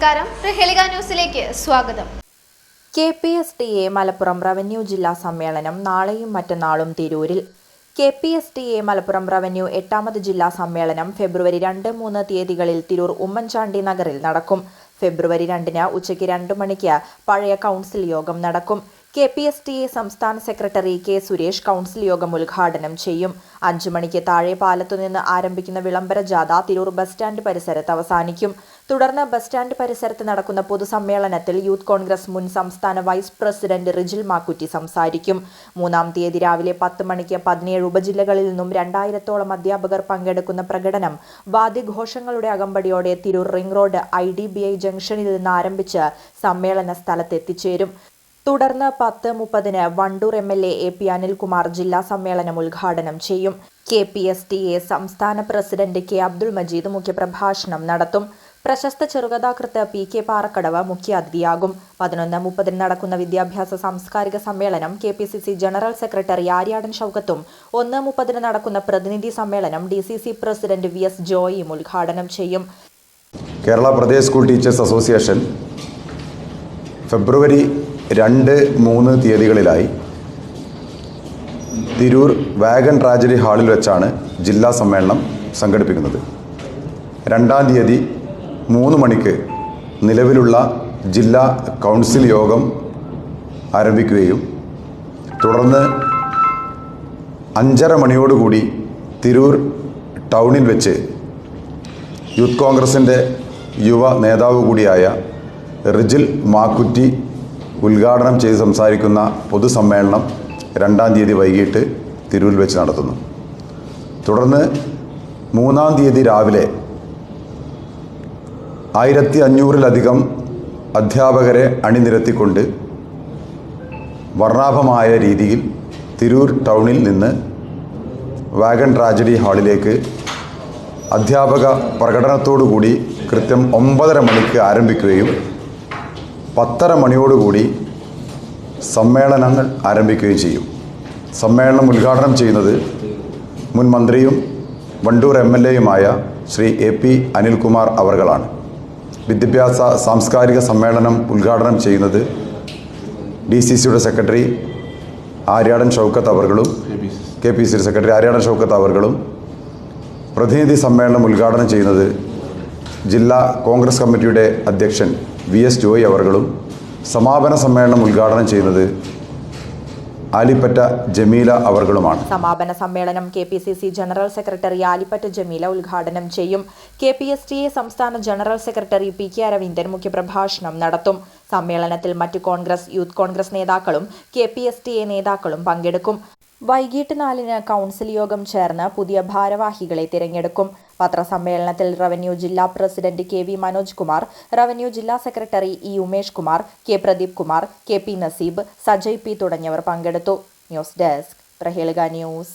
നമസ്കാരം. പ്രഹേളിക ന്യൂസിലേക്ക് സ്വാഗതം. K P S T A Malappuram revenue ജില്ലാ സമ്മേളനം നാളെയും മറ്റന്നാളും തിരൂരിൽ. K P S T A Malappuram revenue എട്ടാമത് ജില്ലാ സമ്മേളനം ഫെബ്രുവരി രണ്ട് മൂന്ന് തീയതികളിൽ തിരൂർ ഉമ്മൻചാണ്ടി നഗറിൽ നടക്കും. ഫെബ്രുവരി രണ്ടിന് ഉച്ചയ്ക്ക് രണ്ട് മണിക്ക് പഴയ കൗൺസിൽ യോഗം നടക്കും. K P S T A സംസ്ഥാന സെക്രട്ടറി കെ സുരേഷ് കൗൺസിൽ യോഗം ഉദ്ഘാടനം ചെയ്യും. അഞ്ചു മണിക്ക് താഴെ പാലത്തുനിന്ന് ആരംഭിക്കുന്ന വിളംബര ജാഥ തിരൂർ ബസ് സ്റ്റാൻഡ് പരിസരത്ത് അവസാനിക്കും. തുടർന്ന് ബസ് സ്റ്റാൻഡ് പരിസരത്ത് നടക്കുന്ന പൊതുസമ്മേളനത്തിൽ യൂത്ത് കോൺഗ്രസ് മുൻ സംസ്ഥാന വൈസ് പ്രസിഡന്റ് റിജിൽ മാക്കുറ്റി സംസാരിക്കും. മൂന്നാം തീയതി രാവിലെ പത്ത് മണിക്ക് പതിനേഴ് ഉപജില്ലകളിൽ നിന്നും രണ്ടായിരത്തോളം അധ്യാപകർ പങ്കെടുക്കുന്ന പ്രകടനം വാദ്യഘോഷങ്ങളുടെ അകമ്പടിയോടെ Tirur ring road I D B I ജംഗ്ഷനിൽ നിന്ന് ആരംഭിച്ച് സമ്മേളന സ്ഥലത്ത് എത്തിച്ചേരും തുടർന്ന് പത്ത് മുപ്പതിന് Wandoor M L A A P Anilkumar ജില്ലാ സമ്മേളനം ഉദ്ഘാടനം ചെയ്യും. K P S T A സംസ്ഥാന പ്രസിഡന്റ് കെ അബ്ദുൾ മജീദ് മുഖ്യപ്രഭാഷണം നടത്തും. പ്രശസ്ത ചെറുകഥാകൃത്ത് പി കെ പാറക്കടവ് മുഖ്യാതിഥിയാകും. പതിനൊന്ന് മുപ്പതിന് നടക്കുന്ന വിദ്യാഭ്യാസ സാംസ്കാരിക സമ്മേളനം K P C C general secretary Aryadan ഷൗക്കത്തും ഒന്ന് മുപ്പതിന് നടക്കുന്ന പ്രതിനിധി സമ്മേളനം D C C president V S ജോയിയും ഉദ്ഘാടനം ചെയ്യും. Kerala Pradesh school teachers association February രണ്ട് മൂന്ന് തീയതികളിലായി തിരൂർ വാഗൺ ട്രാജഡി ഹാളിൽ വെച്ചാണ് ജില്ലാ സമ്മേളനം സംഘടിപ്പിക്കുന്നത്. രണ്ടാം തീയതി മൂന്ന് മണിക്ക് നിലവിലുള്ള ജില്ലാ കൗൺസിൽ യോഗം ആരംഭിക്കുകയും തുടർന്ന് അഞ്ചര മണിയോടുകൂടി തിരൂർ ടൗണിൽ വെച്ച് യൂത്ത് കോൺഗ്രസിന്റെ യുവ നേതാവ് കൂടിയായ റിജിൽ മാക്കുറ്റി ഉദ്ഘാടനം ചെയ്ത് സംസാരിക്കുന്ന പൊതുസമ്മേളനം രണ്ടാം തീയതി വൈകിട്ട് തിരൂരിൽ വെച്ച് നടത്തുന്നു. തുടർന്ന് മൂന്നാം തീയതി രാവിലെ ആയിരത്തി അഞ്ഞൂറിലധികം അധ്യാപകരെ അണിനിരത്തിക്കൊണ്ട് വർണാഭമായ രീതിയിൽ തിരൂർ ടൗണിൽ നിന്ന് വാഗൺ ട്രാജഡി ഹാളിലേക്ക് അധ്യാപക പ്രകടനത്തോടുകൂടി കൃത്യം ഒമ്പതര മണിക്ക് ആരംഭിക്കുകയും പത്തര മണിയോടുകൂടി സമ്മേളനങ്ങൾ ആരംഭിക്കുകയും ചെയ്യും. സമ്മേളനം ഉദ്ഘാടനം ചെയ്യുന്നത് മുൻ മന്ത്രിയും വണ്ടൂർ എം എൽ എയുമായ ശ്രീ എ പി അനിൽകുമാർ അവർകളാണ്. വിദ്യാഭ്യാസ സാംസ്കാരിക സമ്മേളനം ഉദ്ഘാടനം ചെയ്യുന്നത് ഡി സി സിയുടെ സെക്രട്ടറി ആര്യാടൻ ഷൗക്കത്ത് അവർകളും കെ പി സിയുടെ സെക്രട്ടറി ആര്യാടൻ ഷൗക്കത്ത് അവർകളും. പ്രതിനിധി സമ്മേളനം ഉദ്ഘാടനം ചെയ്യുന്നത് ജില്ലാ കോൺഗ്രസ് കമ്മിറ്റിയുടെ അധ്യക്ഷൻ വി എസ് ജോയി അവർകളും സമാപന സമ്മേളനം ഉദ്ഘാടനം ചെയ്യുന്നത് ആലിപ്പറ്റ ജമീല അവർകളുമാണ്. സമാപന സമ്മേളനം K P C C general secretary Alippatta Jameela ഉദ്ഘാടനം ചെയ്യും. K P S T A സംസ്ഥാന general secretary P K Aravindan മുഖ്യപ്രഭാഷണം നടത്തും. സമ്മേളനത്തിൽ മറ്റ് കോൺഗ്രസ് യൂത്ത് കോൺഗ്രസ് നേതാക്കളും K P S T A നേതാക്കളും പങ്കെടുക്കും. വൈകിട്ട് നാലിന് കൗൺസിൽ യോഗം ചേർന്ന് പുതിയ ഭാരവാഹികളെ തിരഞ്ഞെടുക്കും. പത്രസമ്മേളനത്തിൽ റവന്യൂ ജില്ലാ president K V Manoj Kumar revenue ജില്ലാ secretary E Umesh Kumar K Pradeep Kumar K P Naseeb Sajay P തുടങ്ങിയവർ പങ്കെടുത്തു. News desk Prahelika news.